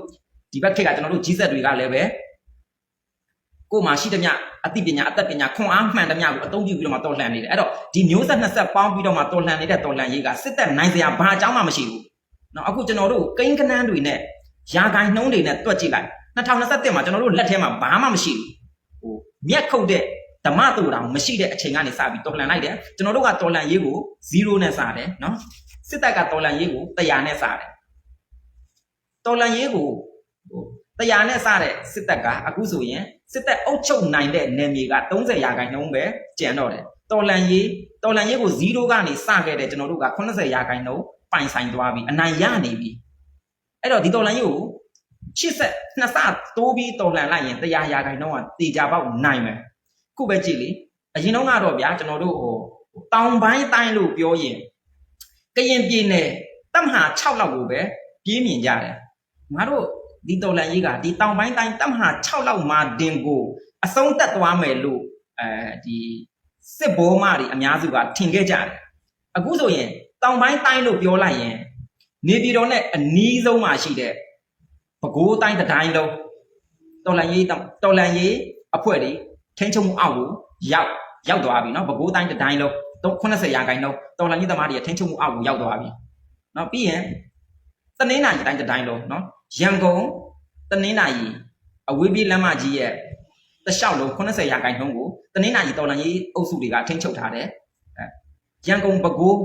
ဒီဘက်ခေတ်ကကျွန်တော်တို့ကြီးဆက်တွေကလည်းပဲကိုယ်မှာရှိသမျှအသိပညာအသက်ပညာခွန်အားမှန်သမျှကိုအသုံးပြုပြီးတော့မှတော်လှန်နေတယ်အဲ့တော့ဒီမျိုးဆက်နှစ်ဆက်ပေါင်းပြီးတော့မှတော်လှန်နေတဲ့တော်လှန်ရေးကစစ်သက်နိုင်စရာဘာအကြောင်းမှမရှိဘူးနော်အခုကျွန်တော်တို့ကိန်းကနန်းတွေနဲ့ယာကိုင်နှုံးတွေနဲ့တွက်ကြည့်လိုက်2021မှာကျွန်တော်တို့လက်ထဲမှာဘာမှမရှိဘူးဟိုမြက်ခုတ်တဲ့ဓမ္မတူတောင်မရှိတဲ့အချိန်ကနေစပြီးတော်လှန်လိုက်တယ်ကျွန်တော်တို့ကတော်လှန်ရေးကို0နဲ့စတယ်နော်စစ်တပ်ကတော်လှန်ရေးကို100နဲ့စတယ်တော်လှန်ရေးကို တရားနဲ့စတဲ့စစ်တပ်ကအခုဆိုရင်စစ်တပ်အုပ်ချုပ်နိုင်တဲ့နယ်မြေက30ရာခိုင်နှုန်းပဲကျန်တော့တယ်တော်လန်ရေးတော်လန်ရေးကို0ကနေစခဲ့တဲ့ကျွန်တော်တို့က80ရာခိုင်နှုန်းပိုင်ဆိုင်သွားပြီအနိုင်ရနေပြီအဲ့တော့ဒီတော်လန်ရေးကို80နှစ်ဆတိုးပြီးတော်လန်လိုက်ရင်100ရာခိုင်နှုန်းကတေချာပေါက်နိုင်မယ်ခုပဲကြည့်လေအရင်တော့ကတော့ဗျာကျွန်တော်တို့ဟိုတောင်ပိုင်းတိုင်းလို့ပြောရင်ကရင်ပြည်နယ်တပ်မဟာ6လောက်ကိုပဲပြေးမြင်ကြတယ်ငါတို့ ဒီတော်လန်ရေးကဒီတောင်ပိုင်းတိုင်းတပ်မဟာ6လောက်မှာတင်ကိုအဆုံးသက်သွားမယ်လို့အဲဒီစစ်ဘောမတွေအများစုကထင်ခဲ့ကြတယ်အခုဆိုရင်တောင်ပိုင်းတိုင်းလို့ပြောလိုက်ရင်နေပြည်တော်နဲ့အနီးဆုံးမှာရှိတဲ့ပဲခူးတိုင်းတစ်တိုင်းလုံးတော်လန်ရေးတော်လန်ရေးအဖွဲ့တွေထိန်းချုပ်မှုအောက်ကိုရောက်ရောက်သွားပြီเนาะပဲခူးတိုင်းတစ်တိုင်းလုံး80ရာခိုင်နှုန်းတော်လန်ရေးသမားတွေထိန်းချုပ်မှုအောက်ကိုရောက်သွားပြီเนาะပြီးရင်တနင်္လာရီတိုင်းတစ်တိုင်းလုံးเนาะ ရန်ကုန်တနင်္လာရီအဝေးပြေးလမ်းမကြီးရဲ့တလျှောက်လုံး80ရာခိုင်နှုန်းကိုတနင်္လာရီတော်လန်ရေးအုပ်စုတွေကထိန်းချုပ်ထားတယ်အဲရန်ကုန်ပဲခူး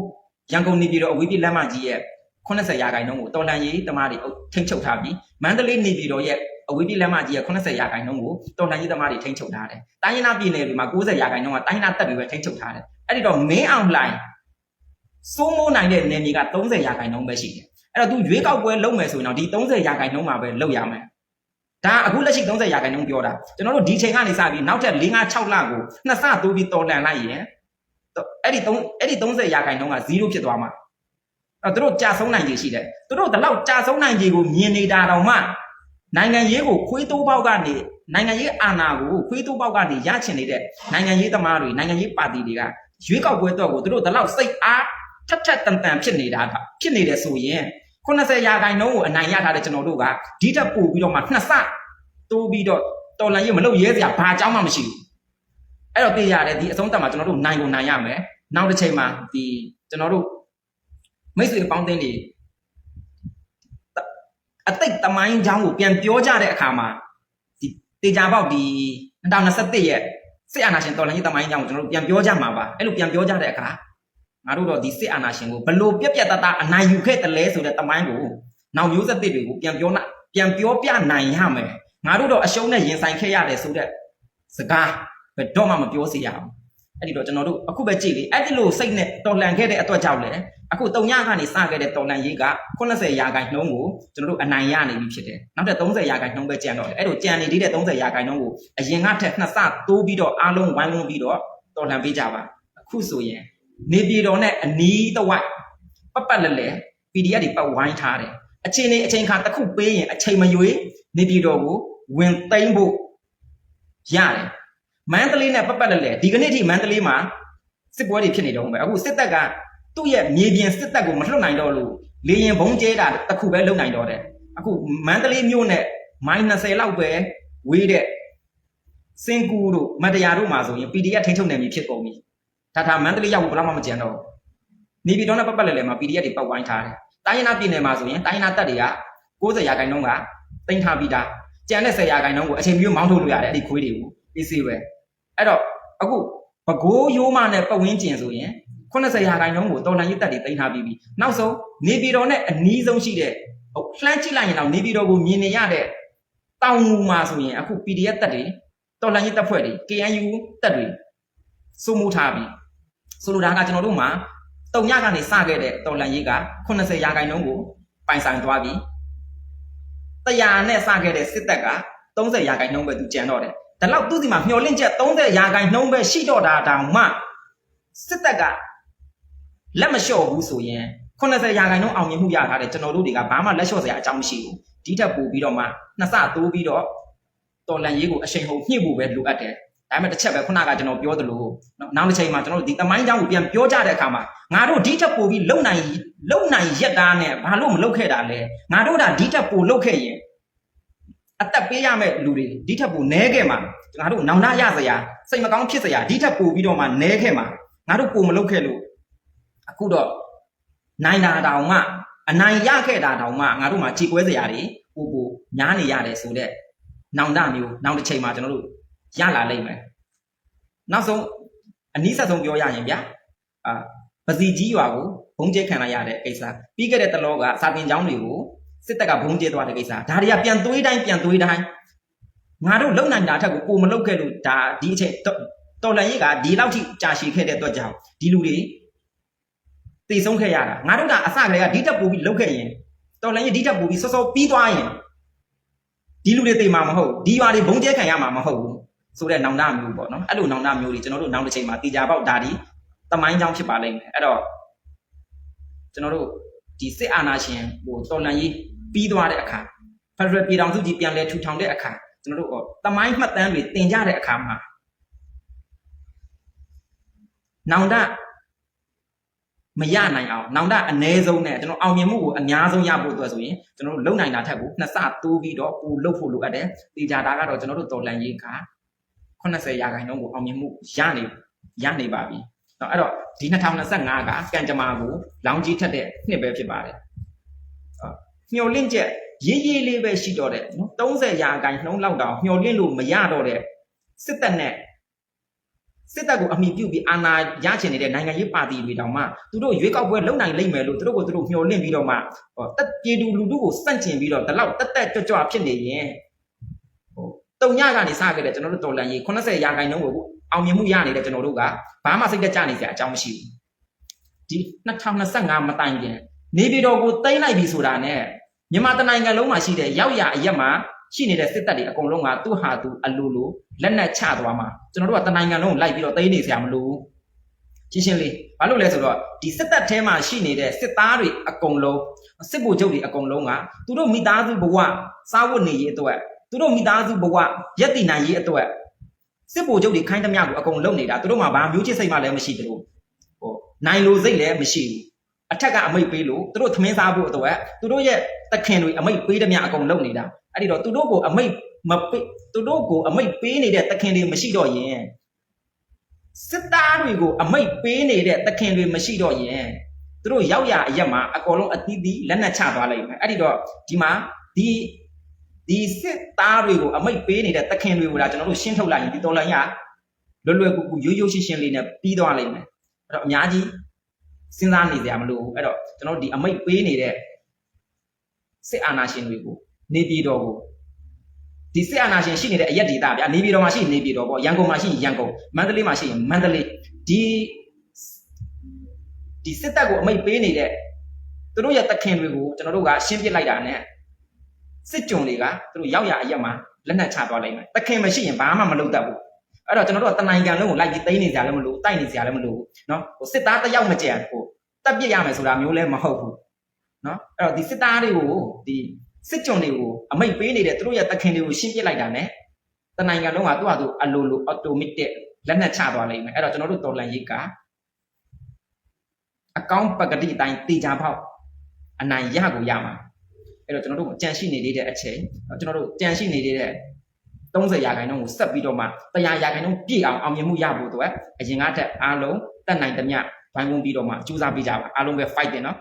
ရန်ကုန်နေပြည်တော်အဝေးပြေးလမ်းမကြီးရဲ့80ရာခိုင်နှုန်းကိုတော်လန်ရေးသမားတွေထိန်းချုပ်ထားပြီးမန္တလေးနေပြည်တော်ရဲ့အဝေးပြေးလမ်းမကြီးရဲ့80ရာခိုင်နှုန်းကိုတော်လှန်ရေးသမားတွေထိန်းချုပ်ထားတယ်။တိုင်းရင်းသားပြည်နယ်တွေမှာ90ရာခိုင်နှုန်းကတိုင်းရင်းသားတပ်တွေပဲထိန်းချုပ်ထားတယ်။အဲ့ဒီတော့မင်းအောင်လှိုင်စိုးမိုးနိုင်တဲ့နယ်မြေက30ရာခိုင်နှုန်းပဲရှိတယ်။ အဲ့တော့ तू ရွေးကောက်ပွဲလုပ်မယ်ဆိုရင်တော့ဒီ30ရာခိုင်နှုန်းမှာပဲလုပ်ရမယ်။ဒါအခုလက်ရှိ30ရာခိုင်နှုန်းပြောတာကျွန်တော်တို့ဒီချိန်ကနေစပြီးနောက်ထပ်4 5 6လကိုနှစ်ဆတိုးပြီးတော်လှန်လိုက်ရင်အဲ့ဒီ3အဲ့ဒီ30ရာခိုင်နှုန်းက0ဖြစ်သွားမှာအဲ့တော့သူတို့ကြာဆုံးနိုင်ခြေရှိတယ်သူတို့ဒီလောက်ကြာဆုံးနိုင်ခြေကိုမြင်နေတာတောင်မှနိုင်ငံရေးကိုခွေးတိုးပေါက်ကနေနိုင်ငံရေးအာဏာကိုခွေးတိုးပေါက်ကနေရချင်နေတဲ့နိုင်ငံရေးသမားတွေနိုင်ငံရေးပါတီတွေကရွေးကောက်ပွဲတော့ကိုသူတို့ဒီလောက်စိတ်အားထက်ထက်တန်တန်ဖြစ်နေတာကဖြစ်နေတယ်ဆိုရင် 80ရာခိုင်နှုန်းကိုအနိုင်ရထားတဲ့ကျွန်တော်တို့ကဒီတက်ပို့ပြီးတော့မှနှစ်ဆတိုးပြီးတော့တော်လန်ရေးမလုပ်ရဲစရာဘာအကြောင်းမှမရှိဘူးအဲ့တော့သိရတယ်ဒီအဆုံးသတ်မှာကျွန်တော်တို့နိုင်ကိုနိုင်ရမယ်နောက်တစ်ချိန်မှာဒီကျွန်တော်တို့မိတ်ဆွေအပေါင်းအသင်းတွေအတိတ်တမိုင်းကြောင်းကိုပြန်ပြောကြတဲ့အခါမှာဒီတေချာပေါက်ဒီ2021ရဲ့စစ်အာဏာရှင်တော်လှန်ရေးတမိုင်းကြောင်းကိုကျွန်တော်တို့ပြန်ပြောကြမှာပါအဲ့လိုပြန်ပြောကြတဲ့အခါ ငါတို့တော့ဒီစစ်အာဏာရှင်ကိုဘလို့ပြက်ပြက်တတအနိုင်ယူခဲ့တယ်လဲဆိုတဲ့တမိုင်းကိုနောက်မျိုးဆက်တွေကိုပြန်ပြောနာပြန်ပြောပြနိုင်ရမယ်ငါတို့တော့အရှုံးနဲ့ရင်ဆိုင်ခဲ့ရတယ်ဆိုတဲ့စကားဘယ်တော့မှမပြောစေရအောင်အဲ့ဒီတော့ကျွန်တော်တို့အခုပဲကြည့်လေအဲ့ဒီလိုစိတ်နဲ့တော်လှန်ခဲ့တဲ့အတွက်ကြောင့်လေအခုတုံညကနေစခဲ့တဲ့တော်လှန်ရေးက80ရာခိုင်နှုန်းကိုကျွန်တော်တို့အနိုင်ရနေပြီဖြစ်တယ်နောက်ထပ်30ရာခိုင်နှုန်းပဲကျန်တော့တယ်အဲ့လိုကျန်နေသေးတဲ့30ရာခိုင်နှုန်းကိုအရင်ကထက်နှစ်ဆတိုးပြီးတော့အားလုံးဝိုင်းဝန်းပြီးတော့တော်လှန်ပေးကြပါအခုဆိုရင် နေပြည်တော်နဲ့အနီးတစ်ဝိုက်ပတ်ပတ်လဲလဲ PDF တွေပတ်ဝိုင်းထားတယ်အချိန်နေအချိန်ခါတစ်ခုပေးရင်အချိန်မရွေးနေပြည်တော်ကိုဝင်သိမ်းဖို့ရတယ်မန္တလေးနဲ့ပတ်ပတ်လဲလဲဒီကနေ့ထိမန္တလေးမှာစစ်ပွဲတွေဖြစ်နေတော့မယ်အခုစစ်တပ်ကသူ့ရဲ့မြေပြင်စစ်တပ်ကိုမလွတ်နိုင်တော့လို့လေရင်ဘုံကျဲတာတစ်ခုပဲလုံနိုင်တော့တယ်အခုမန္တလေးမြို့နဲ့မိုင်20လောက်ပဲဝေးတဲ့စင်ကူတို့မတရားတို့မှာဆိုရင် PDF ထိန်းချုပ်နေပြီဖြစ်ကုန်ပြီ ဒါသာမန္တလေးရောက်ဘယ်တော့မှမကြံတော့နေပြည်တော်နဲ့ပတ်ပတ်လဲလဲမှာ PDF တွေပတ်ဝိုင်းထားတယ်တိုင်းရင်းသားပြည်နယ်မှာဆိုရင်တိုင်းရင်းသားတပ်တွေက90ရာခိုင်နှုန်းကတင်ထားပြီးသားကျန်တဲ့10ရာခိုင်နှုန်းကိုအချိန်ပြည့်မောင်းထုတ်လို့ရတယ်အဲ့ဒီခွေးတွေကို PC ပဲအဲ့တော့အခုဘကိုးရိုးမနဲ့ပတ်ဝန်းကျင်ဆိုရင်80ရာခိုင်နှုန်းကိုတော်လှန်ရေးတပ်တွေတင်ထားပြီးပြီနောက်ဆုံးနေပြည်တော်နဲ့အနီးဆုံးရှိတဲ့ဟိုလှမ်းကြည့်လိုက်ရင်တော့နေပြည်တော်ကိုမြင်နေရတဲ့တောင်ငူမှာဆိုရင်အခု PDF တပ်တွေတော်လှန်ရေးတပ်ဖွဲ့တွေ KNU တပ်တွေစိုးမိုးထားပြီ ဆိုလိုတာကကျွန်တော်တို့မှာတုံညကနေစခဲ့တဲ့တော်လှန်ရေးက80ရာခိုင်နှုန်းကိုပိုင်ဆိုင်သွားပြီ100နဲ့စခဲ့တဲ့စစ်တပ်က30ရာခိုင်နှုန်းပဲသူကျန်တော့တယ်ဒါတော့သူ့စီမှာမျောလင့်ချက်30ရာခိုင်နှုန်းပဲရှိတော့တာတောင်မှစစ်တပ်ကလက်မလျှော့ဘူးဆိုရင်80ရာခိုင်နှုန်းအောင်မြင်မှုရထားတဲ့ကျွန်တော်တို့တွေကဘာမှလက်လျှော့စရာအကြောင်းမရှိဘူးဒီထက်ပိုပြီးတော့မှနှစ်ဆတိုးပြီးတော့တော်လန်ရေးကိုအရှိန်ဟုန်ညှိဖို့ပဲလိုအပ်တယ် ဒါပေမဲ့တစ်ချက်ပဲခုနကကျွန်တော်ပြောသလိုနောက်တစ်ချိန်မှာကျွန်တော်တို့ဒီတမိုင်းကြောင်းကိုပြန်ပြောကြတဲ့အခါမှာငါတို့ဒီထက်ပိုပြီးလုံနိုင်လုံနိုင်ရက်တာနဲ့ဘာလို့မလုပ်ခဲ့တာလဲငါတို့ဒါဒီထက်ပိုလုပ်ခဲ့ရင်အသက်ပေးရမဲ့လူတွေဒီထက်ပိုနဲခဲ့မှာငါတို့နောင်နာရစရာစိတ်မကောင်းဖြစ်စရာဒီထက်ပိုပြီးတော့မှနဲခဲ့မှာငါတို့ပိုမလုပ်ခဲ့လို့အခုတော့နိုင်တာတောင်မှအနိုင်ရခဲ့တာတောင်မှငါတို့မှာကြေကွဲစရာတွေပိုပိုညားနေရတယ်ဆိုတော့နောင်တမျိုးနောက်တစ်ချိန်မှာကျွန်တော်တို့ ရလာလိမ့်မယ်နောက်ဆုံးအနည်းဆက်ဆုံးပြောရရင်ဗျာအာပစီကြီးရွာကိုဘုံကျဲခံလိုက်ရတဲ့ကိစ္စပြီးခဲ့တဲ့တလောကစာတင်ကျောင်းတွေကိုစစ်တပ်ကဘုံကျဲသွားတဲ့ကိစ္စဒါတွေကပြန်သွေးတိုင်းပြန်သွေးတိုင်းငါတို့လုံနိုင်တာထက်ကိုကိုမလုံခဲ့လို့ဒါဒီအချိန်တော်လန်ရေးကဒီလောက်ထိကြာရှည်ခဲ့တဲ့အတွက်ကြောင့်ဒီလူတွေတည်ဆုံးခဲ့ရတာငါတို့ကအစကတည်းကဒီတက်ပူပြီးလောက်ခဲ့ရင်တော်လန်ရေးဒီတက်ပူပြီးစောစောပြီးသွားရင်ဒီလူတွေတည်မှာမဟုတ်ဒီရွာတွေဘုံကျဲခံရမှာမဟုတ်ဘူး ဆိုတဲ့နောင်တမျိုးပေါ့နော်အဲ့လိုနောင်တမျိုးတွေကျွန်တော်တို့နောက်တစ်ချိန်မှာတေချာပေါက်ဒါဒီတမိုင်းကြောင်းဖြစ်ပါလိမ့်မယ်အဲ့တော့ကျွန်တော်တို့ဒီစစ်အာဏာရှင်ဟိုတော်လန်ရေးပြီးသွားတဲ့အခါဖက်ဒရယ်ပြည်ထောင်စုကြီးပြန်လည်ထူထောင်တဲ့အခါကျွန်တော်တို့ဟောတမိုင်းမှတ်တမ်းတွေတင်ကြတဲ့အခါမှာနောင်တမရနိုင်အောင်နောင်တအ ਨੇ ဆုံးနဲ့ကျွန်တော်အောင်မြင်မှုကိုအများဆုံးရဖို့အတွက်ဆိုရင်ကျွန်တော်တို့လုံနိုင်တာထက်ကိုနှစ်ဆတိုးပြီးတော့ပိုလုပ်ဖို့လိုအပ်တယ်။တေချာတာကတော့ကျွန်တော်တို့တော်လန်ရေးက 80ရာခိုင်နှုန်းကိုအောင်မြင်မှုရနေရနေပါပြီ။နော်အဲ့တော့ဒီ2025ကကံကြမ္မာကိုလောင်ကြီးထက်တဲ့နှစ်ပဲဖြစ်ပါတယ်။အော်မျော်လင့်ချက်ရေးရေးလေးပဲရှိတော့တဲ့နော်30ရာခိုင်နှုန်းလောက်တောင်မျော်လင့်လို့မရတော့တဲ့စစ်တပ်နဲ့စစ်တပ်ကိုအမိပြုတ်ပြီးအာဏာရချင်နေတဲ့နိုင်ငံရေးပါတီတွေတောင်မှသူတို့ရွေးကောက်ပွဲလုပ်နိုင်လိမ့်မယ်လို့သူတို့ကိုသူတို့မျှော်လင့်ပြီးတော့မှဟောတက်ပြည်သူလူထုကိုစန့်ကျင်ပြီးတော့ဒီလောက်တက်တက်ကြွကြွဖြစ်နေရင်ဟို တုံညကနေစခဲ့တဲ့ကျွန်တော်တို့တော်လန်ရေး80ရာခိုင်နှုန်းကိုအောင်မြင်မှုရနေတဲ့ကျွန်တော်တို့ကဘာမှစိတ်တက်ကြနေစရာအကြောင်းမရှိဘူးဒီ2025မတိုင်ခင်နေပြည်တော်ကိုတိမ့်လိုက်ပြီဆိုတာနဲ့မြန်မာတနိုင်ငံလုံးမှာရှိတဲ့ရောက်ရအရက်မှာရှိနေတဲ့စစ်တပ်တွေအကုန်လုံးကသူ့ဟာသူအလိုလိုလက်နက်ချသွားမှာကျွန်တော်တို့ကတနိုင်ငံလုံးကိုလိုက်ပြီးတော့တိမ့်နေစရာမလိုဘူးရှင်းရှင်းလေးဘာလို့လဲဆိုတော့ဒီစစ်တပ်ထဲမှာရှိနေတဲ့စစ်သားတွေအကုန်လုံးစစ်ဗိုလ်ချုပ်တွေအကုန်လုံးကသူတို့မိသားစုဘဝစားဝတ်နေရေးအတွက် သူတို့မိသားစုဘဝရက်တည်နိုင်ရေးအတွက်စစ်ဗိုလ်ချုပ်တွေခိုင်းသမျှကိုအကုန်လုံးနေတာသူတို့မှာဘာမျိုးချစ်စိတ်မှလည်းမရှိသလိုဟိုနိုင်လိုစိတ်လည်းမရှိဘူးအထက်ကအမိတ်ပေးလို့သူတို့သမင်းစားဖို့အတွက်သူတို့ရဲ့တခင်တွေအမိတ်ပေးသမျှအကုန်လုံးနေတာအဲ့ဒီတော့သူတို့ကိုအမိတ်မပေးသူတို့ကိုအမိတ်ပေးနေတဲ့တခင်တွေမရှိတော့ရင်စစ်သားတွေကိုအမိတ်ပေးနေတဲ့တခင်တွေမရှိတော့ရင်သူတို့ရောက်ရအရက်မှာအကုန်လုံးအသီးသီးလက်နက်ချသွားလိုက်မယ်အဲ့ဒီတော့ဒီမှာဒီ ဒီစစ်သားတွေကိုအမိတ်ပေးနေတဲ့တခင်တွေကိုဒါကျွန်တော်တို့ရှင်းထုတ်လိုက်ရင်ဒီတော်လိုင်းရလွယ်လွယ်ကူကူရိုးရိုးရှင်းရှင်းလေးနဲ့ပြီးသွားလိမ့်မယ်အဲ့တော့အများကြီးစဉ်းစားနေကြမလို့အဲ့တော့ကျွန်တော်တို့ဒီအမိတ်ပေးနေတဲ့စစ်အာဏာရှင်တွေကိုနေပြည်တော်ကိုဒီစစ်အာဏာရှင်ရှိနေတဲ့အရက်ဒေတာဗျာနေပြည်တော်မှာရှိရင်နေပြည်တော်ပေါ့ရန်ကုန်မှာရှိရင်ရန်ကုန်မန္တလေးမှာရှိရင်မန္တလေးဒီဒီစစ်တပ်ကိုအမိတ်ပေးနေတဲ့သူတို့ရဲ့တခင်တွေကိုကျွန်တော်တို့ကရှင်းပြလိုက်တာနဲ့ စစ်ကြုံတွေကသူတို့ရောက်ရအရက်မှာလက်နက်ချသွားလိုက်မယ်တခင်မရှိရင်ဘာမှမလုပ်တတ်ဘူးအဲ့တော့ကျွန်တော်တို့ကတနိုင်ငံလုံးကိုလိုက်ပြီးသိမ်းနေကြလည်းမလို့တိုက်နေကြလည်းမလို့เนาะဟိုစစ်သားတစ်ယောက်မကြံဟိုတက်ပြစ်ရမယ်ဆိုတာမျိုးလည်းမဟုတ်ဘူးเนาะအဲ့တော့ဒီစစ်သားတွေကိုဒီ စစ်ကြုံတွေကိုအမိတ်ပေးနေတဲ့သူတို့ရဲ့တခင်တွေကိုရှင်းပြလိုက်တာ ਨੇ တနိုင်ငံလုံးကသူ့ဟာသူအလိုလိုအော်တိုမက်တစ်လက်နက်ချသွားလိမ့်မယ်အဲ့တော့ကျွန်တော်တို့တော်လန်ရေးကအကောင့်ပကတိအတိုင်းတေချာပေါက်အနိုင်ရကိုရမှာ အဲ့တော့ကျွန်တော်တို့ကြံရှိနေသေးတဲ့အချိန်ကျွန်တော်တို့ကြံရှိနေသေးတဲ့30ရာခိုင်နှုန်းကိုဆက်ပြီးတော့မှ100ရာခိုင်နှုန်းပြည့်အောင်အောင်မြင်မှုရဖို့အတွက်အရင်ကတည်းကအားလုံးတက်နိုင်သမျှဘိုင်းဝန်းပြီးတော့မှစူးစမ်းပေးကြပါအားလုံးပဲ fight တင်နော်